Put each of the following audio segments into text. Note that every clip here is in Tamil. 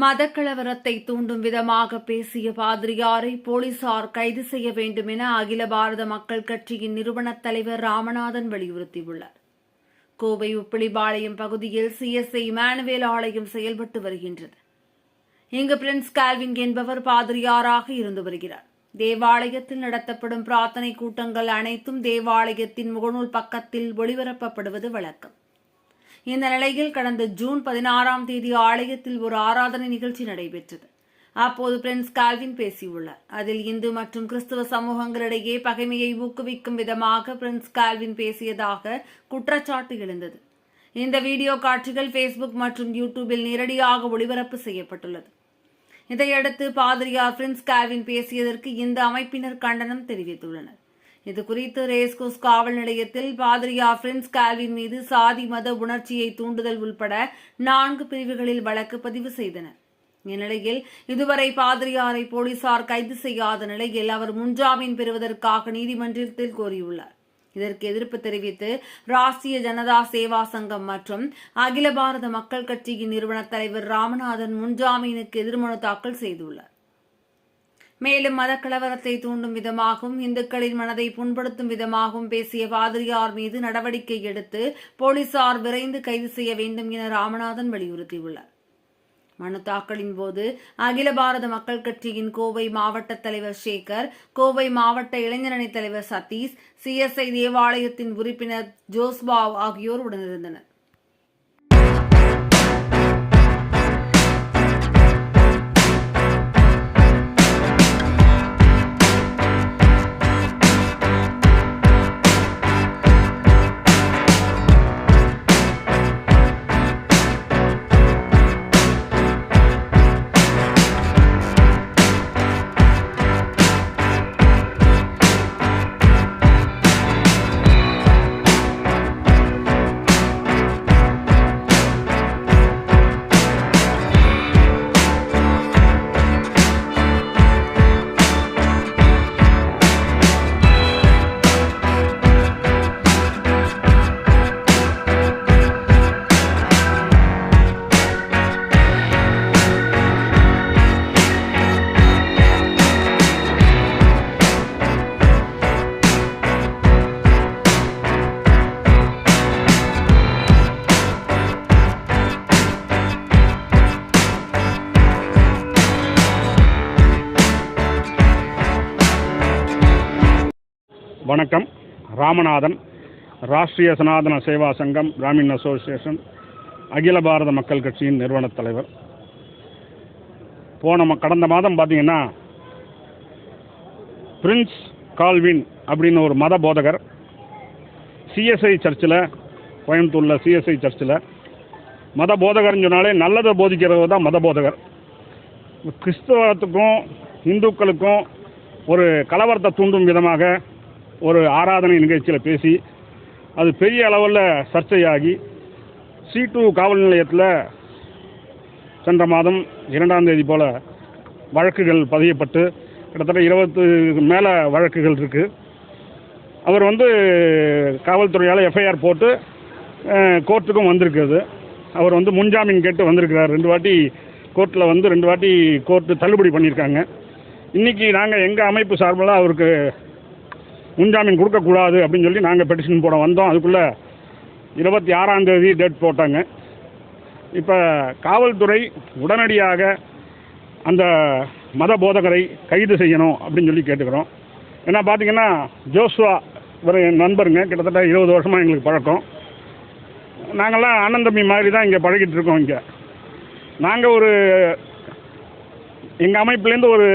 மதக்கலவரத்தை தூண்டும் விதமாக பேசிய பாதிரியாரை போலீசார் கைது செய்ய வேண்டும் என அகில பாரத மக்கள் கட்சியின் நிறுவனத் தலைவர் ராமநாதன் வலியுறுத்தியுள்ளார். கோவை உப்பிலிபாளையம் பகுதியில் சிஎஸ்ஐ இமானுவேல் ஆலயம் செயல்பட்டு வருகின்றது. இங்கு பிரின்ஸ் கால்விங் என்பவர் பாதிரியாராக இருந்து வருகிறார். தேவாலயத்தில் நடத்தப்படும் பிரார்த்தனை கூட்டங்கள் அனைத்தும் தேவாலயத்தின் முகநூல் பக்கத்தில் ஒளிபரப்பப்படுவது வழக்கம். இந்த நிலையில் கடந்த ஜூன் பதினாறாம் தேதி ஆலயத்தில் ஒரு ஆராதனை நிகழ்ச்சி நடைபெற்றது. அப்போது பிரின்ஸ் கால்வின் பேசியுள்ளார். அதில் இந்து மற்றும் கிறிஸ்துவ சமூகங்களிடையே பகைமையை ஊக்குவிக்கும் விதமாக பிரின்ஸ் கால்வின் பேசியதாக குற்றச்சாட்டு எழுந்தது. இந்த வீடியோ காட்சிகள் ஃபேஸ்புக் மற்றும் யூடியூபில் நேரடியாக ஒளிபரப்பு செய்யப்பட்டுள்ளது. இதையடுத்து பாதிரியார் பிரின்ஸ் கால்வின் பேசியதற்கு இந்த அமைப்பினர் கண்டனம் தெரிவித்துள்ளனர். இது குறித்து ரேஸ்கோஸ் காவல் நிலையத்தில் பாதிரியார் பிரின்ஸ் கால்வின் மீது சாதி மத உணர்ச்சியை தூண்டுதல் உள்பட நான்கு பிரிவுகளில் வழக்கு பதிவு செய்தனர். இந்நிலையில் இதுவரை பாதிரியாரை போலீசார் கைது செய்யாத நிலையில் அவர் முன்ஜாமீன் பெறுவதற்காக நீதிமன்றத்தில் கோரியுள்ளார். இதற்கு எதிர்ப்பு தெரிவித்து ராஷ்டிரிய ஜனதா சேவா சங்கம் மற்றும் அகில பாரத மக்கள் கட்சியின் நிறுவன தலைவர் ராமநாதன் முன்ஜாமீனுக்கு எதிர்மனு தாக்கல் செய்துள்ளார். மேலும் மதக்கலவரத்தை தூண்டும் விதமாகவும் இந்துக்களின் மனதை புண்படுத்தும் விதமாகவும் பேசிய பாதிரியார் மீது நடவடிக்கை எடுத்து போலீசார் விரைந்து கைது செய்ய வேண்டும் என ராமநாதன் வலியுறுத்தியுள்ளார். மனு தாக்கலின் போது அகில பாரத மக்கள் கட்சியின் கோவை மாவட்ட தலைவர் சேகர் கோவை மாவட்ட இளைஞரணி தலைவர் சதீஷ் சிஎஸ்ஐ தேவாலயத்தின் உறுப்பினர் ஜோஸ்பாவ் ஆகியோர் உடனிருந்தனர். வணக்கம். ராமநாதன் ராஷ்டிரிய சனாதன சேவா சங்கம் பிராமின் அசோசியேஷன் அகில பாரத மக்கள் கட்சியின் நிறுவனத் தலைவர். போன கடந்த மாதம் பார்த்தீங்கன்னா பிரின்ஸ் கால்வின் அப்படின்னு ஒரு மத போதகர் சிஎஸ்ஐ சர்ச்சில் கோயம்புத்தூரில் சிஎஸ்ஐ சர்ச்சில் மத போதகர்னு சொன்னாலே நல்லதை போதிக்கிறது தான் மத போதகர். கிறிஸ்தவத்துக்கும் இந்துக்களுக்கும் ஒரு கலவரத்தை தூண்டும் விதமாக ஒரு ஆராதனை நிகழ்ச்சியில் பேசி அது பெரிய அளவில் சர்ச்சையாகி சி டூ காவல் நிலையத்தில் சென்ற மாதம் இரண்டாம் தேதி போல் வழக்குகள் பதியப்பட்டு கிட்டத்தட்ட இருபத்துக்கு மேலே வழக்குகள் இருக்குது அவர் வந்து காவல்துறையால் எஃப்ஐஆர் போட்டு கோர்ட்டுக்கும் வந்திருக்குது அவர் வந்து முன்ஜாமீன் கேட்டு வந்திருக்கிறார். ரெண்டு வாட்டி கோர்ட்டில் வந்து ரெண்டு வாட்டி கோர்ட்டு தள்ளுபடி பண்ணியிருக்காங்க. இன்றைக்கி நாங்கள் எங்கள் அமைப்பு சார்பில் அவருக்கு முன்ஜாமீன் கொடுக்கக்கூடாது அப்படின்னு சொல்லி நாங்கள் பெட்டிஷன் போட வந்தோம். அதுக்குள்ளே இருபத்தி ஆறாந்தேதி டேட் போட்டாங்க. இப்போ காவல்துறை உடனடியாக அந்த மத போதகரை கைது செய்யணும் அப்படின்னு சொல்லி கேட்டுக்கிறோம். ஏன்னா பார்த்தீங்கன்னா ஜோஸ்வா ஒரு என் நண்பருங்க கிட்டத்தட்ட இருபது வருஷமாக எங்களுக்கு பழக்கம். நாங்கள்லாம் அண்ணன் மாதிரி தான் இங்கே பழகிட்டு இருக்கோம் இங்கே. நாங்கள் ஒரு எங்கள் அமைப்புலேருந்து ஒரு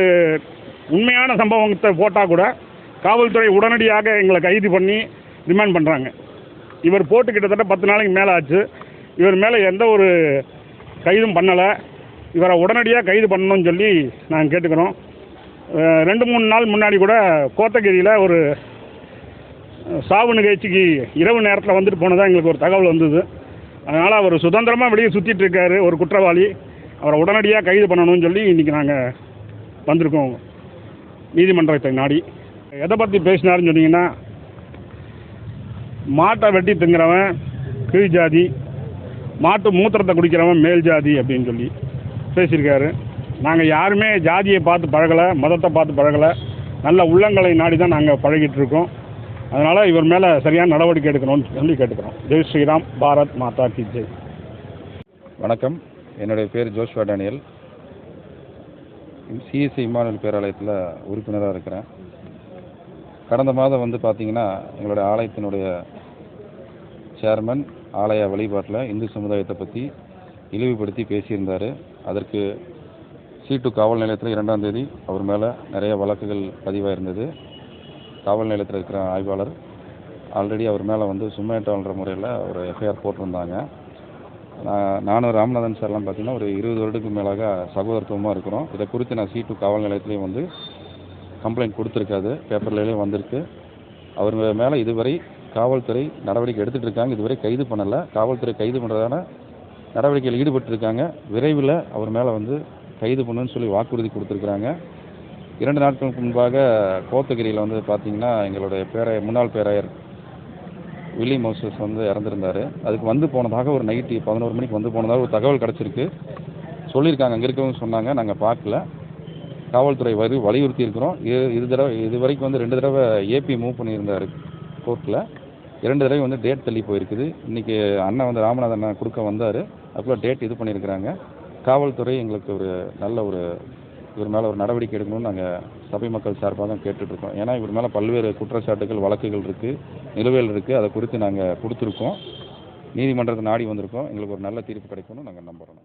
உண்மையான சம்பவத்தை போட்டால் கூட காவல்துறை உடனடியாக எங்களை கைது பண்ணி ரிமாண்ட் பண்ணுறாங்க இவர் போட்டு கிட்டத்தட்ட பத்து நாளைக்கு மேலே ஆச்சு. இவர் மேலே எந்த ஒரு கைதும் பண்ணலை. இவரை உடனடியாக கைது பண்ணணும்னு சொல்லி நாங்கள் கேட்டுக்கிறோம். ரெண்டு மூணு நாள் முன்னாடி கூட கோத்தகிரியில் ஒரு சாவு நிகழ்ச்சிக்கு இரவு நேரத்தில் வந்துட்டு போனதாக எங்களுக்கு ஒரு தகவல் வந்தது. அதனால் அவர் சுதந்திரமாக வெளியே சுற்றிட்டு இருக்காரு ஒரு குற்றவாளி. அவரை உடனடியாக கைது பண்ணணும்னு சொல்லி இன்றைக்கி நாங்கள் வந்திருக்கோம். நீதிமன்றத்தை நாடி. எதை பற்றி பேசினாருன்னு சொன்னீங்கன்னா மாட்டை வெட்டி திங்கிறவன் கீழ் ஜாதி மாட்டு மூத்திரத்தை குடிக்கிறவன் மேல் ஜாதி அப்படின்னு சொல்லி பேசியிருக்காரு. நாங்கள் யாருமே ஜாதியை பார்த்து பழகலை மதத்தை பார்த்து பழகலை. நல்ல உள்ளங்களை நாடி தான் நாங்கள் பழகிட்டு இருக்கோம். அதனால் இவர் மேலே சரியான நடவடிக்கை எடுக்கணும்னு சொல்லி கேட்டுக்கிறோம். ஜெய் ஸ்ரீராம் பாரத் மாதா கி ஜெய். வணக்கம். என்னுடைய பேர் ஜோஷ்வா டேனியல். சிஎஸ்சி இமானுவல் பேராலயத்தில் உறுப்பினராக இருக்கிறேன். கடந்த மாதம் வந்து பார்த்தீங்கன்னா எங்களுடைய ஆலயத்தினுடைய சேர்மன் ஆலய வழிபாட்டில் இந்து சமுதாயத்தை பற்றி இழிவுபடுத்தி பேசியிருந்தார். அதற்கு சீட்டு காவல் நிலையத்தில் இரண்டாம் தேதி அவர் மேலே நிறைய வழக்குகள் பதிவாக இருந்தது காவல் நிலையத்தில் இருக்கிற ஆய்வாளர் ஆல்ரெடி அவர் மேலே வந்து சும்மேட்டான்ற முறையில் ஒரு எஃப்ஐஆர் போட்டிருந்தாங்க. நான் நானும் ராமநாதன் சார்லாம் பார்த்தீங்கன்னா ஒரு இருபது வருடத்துக்கு மேலாக சகோதரத்துவமாக இருக்கிறோம். இதை குறித்து நான் சீட்டு காவல் நிலையத்துலேயும் வந்து கம்ப்ளைண்ட் கொடுத்துருக்காது. பேப்பர்லேயும் வந்திருக்கு. அவர் மேலே இதுவரை காவல்துறை நடவடிக்கை எடுத்துகிட்டு இருக்காங்க. இதுவரை கைது பண்ணலை. காவல்துறை கைது பண்ணுறதான நடவடிக்கையில் ஈடுபட்டிருக்காங்க. விரைவில் அவர் மேலே வந்து கைது பண்ணுன்னு சொல்லி வாக்குறுதி கொடுத்துருக்குறாங்க. இரண்டு நாட்களுக்கு முன்பாக கோத்தகிரியில் வந்து பார்த்திங்கன்னா எங்களுடைய பேர முன்னாள் பேராயர் வில்லி மோசஸ் வந்து இறந்துருந்தார். அதுக்கு வந்து போனதாக ஒரு நைட்டு பதினோரு மணிக்கு வந்து போனதாக ஒரு தகவல் கிடச்சிருக்கு. சொல்லியிருக்காங்க. அங்கே இருக்கவங்க சொன்னாங்க. நாங்கள் பார்க்கல. காவல்துறை வரி வலியுறுத்தி இருக்கிறோம். இது தடவை இது வரைக்கும் வந்து ரெண்டு தடவை ஏபி மூவ் பண்ணியிருந்தார் கோர்ட்டில் இரண்டு தடவை வந்து டேட் தள்ளி போயிருக்குது. இன்றைக்கி அண்ணன் வந்து ராமநாதன் அண்ணன் கொடுக்க வந்தார். அப்போ டேட் இது பண்ணியிருக்கிறாங்க. காவல்துறை எங்களுக்கு ஒரு நல்ல ஒரு இவர் மேலே ஒரு நடவடிக்கை எடுக்கணும்னு நாங்கள் சபை மக்கள் சார்பாக தான் கேட்டுட்ருக்கோம். ஏன்னா இவர் மேலே பல்வேறு குற்றச்சாட்டுகள் வழக்குகள் இருக்குது நிலுவையில் இருக்குது அதை குறித்து நாங்கள் கொடுத்துருக்கோம். நீதிமன்றத்தை நாடி வந்திருக்கோம். எங்களுக்கு ஒரு நல்ல தீர்ப்பு கிடைக்கும்னு நாங்கள் நம்புகிறோம்